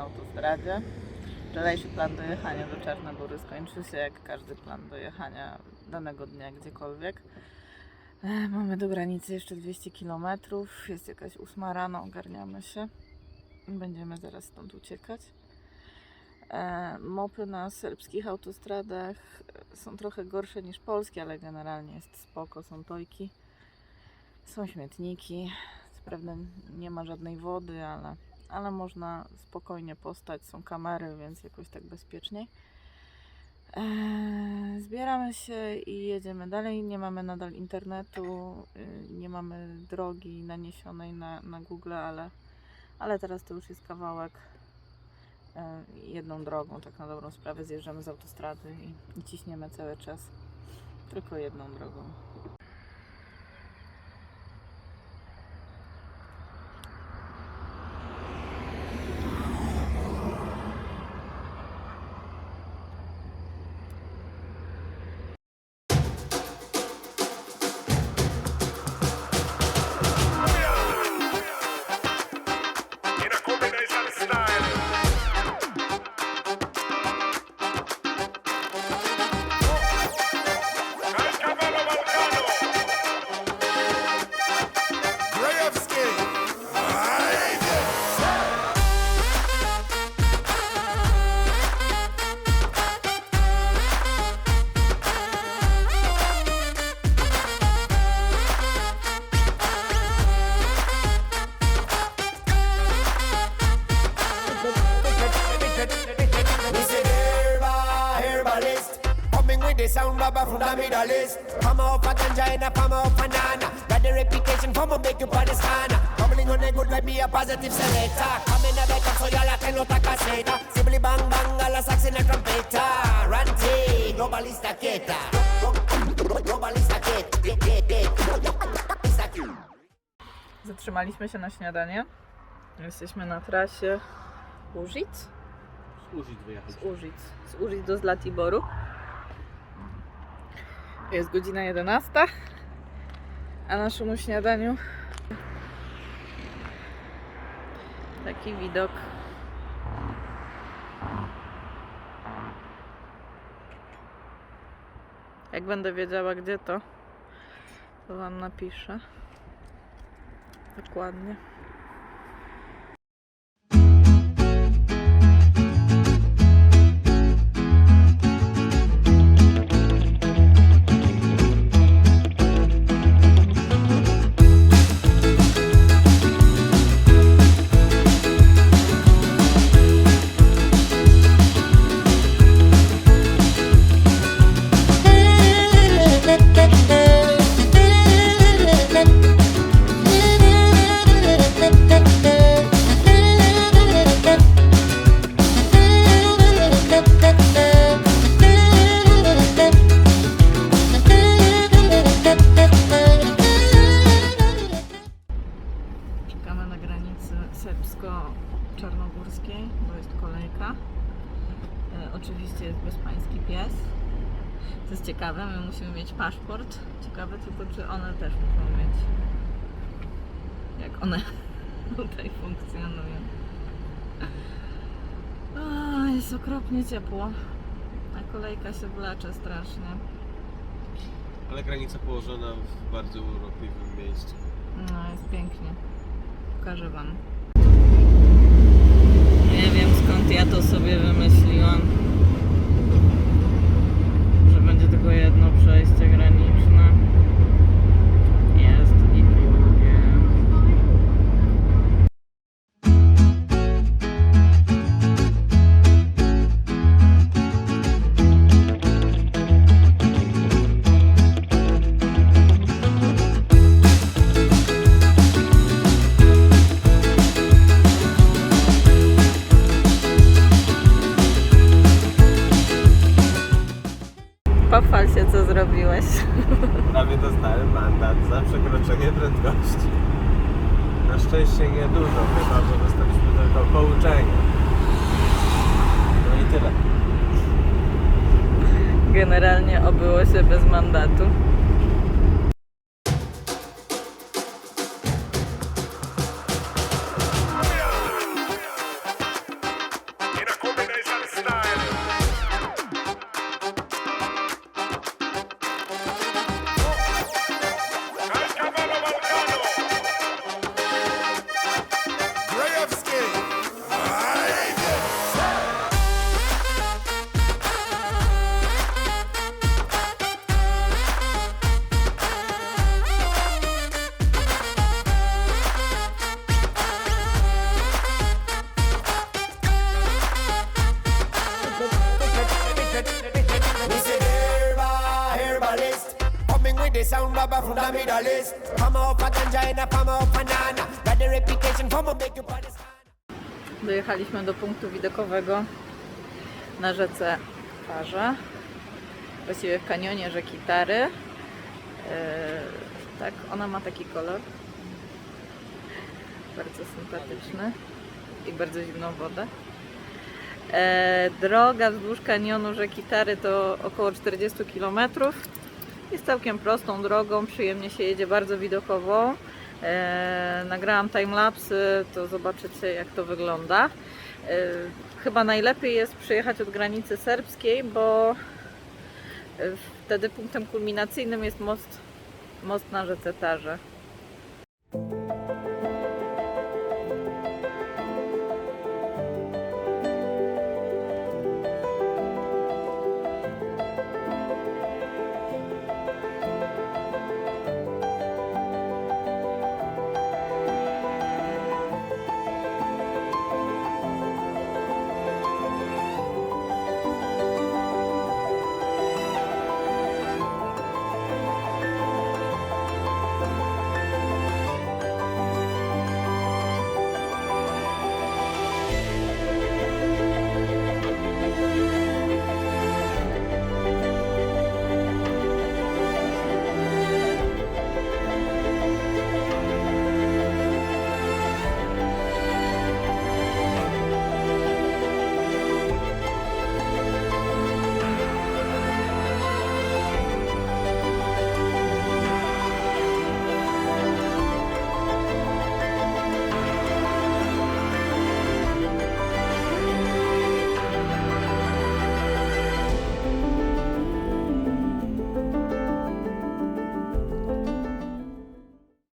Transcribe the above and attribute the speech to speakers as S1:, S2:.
S1: autostradzie. Wczorajszy plan dojechania do Czarnogóry skończył się jak każdy plan dojechania danego dnia gdziekolwiek. E, Mamy do granicy jeszcze 200 km, jest jakaś 8 rano, ogarniamy się. Będziemy zaraz stąd uciekać. E, Mopy na serbskich autostradach są trochę gorsze niż polskie, ale generalnie jest spoko, są tojki, są śmietniki. Prawda nie ma żadnej wody, ale, ale można spokojnie postać, są kamery, więc jakoś tak bezpieczniej. Eee, zbieramy się i jedziemy dalej. Nie mamy nadal internetu, y, nie mamy drogi naniesionej na, na Google, ale, ale teraz to już jest kawałek e, jedną drogą, tak na dobrą sprawę. Zjeżdżamy z autostrady i, i ciśniemy cały czas tylko jedną drogą.
S2: East. Come out for ganja and a palm out banana. Got the reputation for my make you scanner. Bubbling on the good like be a positive selector. Coming a better so y'all can nota caseta. Simply bang bang a la sax in a trompeta. Ranty, globalista quieta. Globalista quieta.
S1: Zatrzymaliśmy się na śniadanie. Jesteśmy na trasie Użyc?
S3: Użyć wyjechać.
S1: Z Użyc. Z Użyc do Zlatiboru. Jest godzina 11. A naszemu śniadaniu taki widok. Jak będę wiedziała gdzie to, to Wam napiszę. Dokładnie. Oczywiście jest bezpański pies. To jest ciekawe, my musimy mieć paszport. Ciekawe tylko, czy one też muszą mieć. Jak one tutaj funkcjonują. O, jest okropnie ciepło. A kolejka się wlecze strasznie.
S3: Ale granica położona w bardzo urokliwym miejscu.
S1: No, jest pięknie. Pokażę Wam. Nie wiem skąd ja to sobie wymyśliłam,
S3: dostałem mandat za przekroczenie prędkości. Na szczęście niedużo, chyba że dostaliśmy tylko pouczenie. No i tyle.
S1: Generalnie obyło się bez mandatu.
S2: Baba from the Middle East. Come off a ganja and a banana. Got the reputation my make you.
S1: Dojechaliśmy do punktu widokowego na rzece Parze, właściwie w kanionie rzeki Tary. Yy, tak, ona ma taki kolor. Bardzo sympatyczny i bardzo zimną wodę. E, droga wzdłuż kanionu rzeki Tary to około 40 km. Jest całkiem prostą drogą, przyjemnie się jedzie, bardzo widokową. E, nagrałam timelapsy, to zobaczycie jak to wygląda. E, chyba najlepiej jest przyjechać od granicy serbskiej, bo e, wtedy punktem kulminacyjnym jest most, most na rzece Tarze.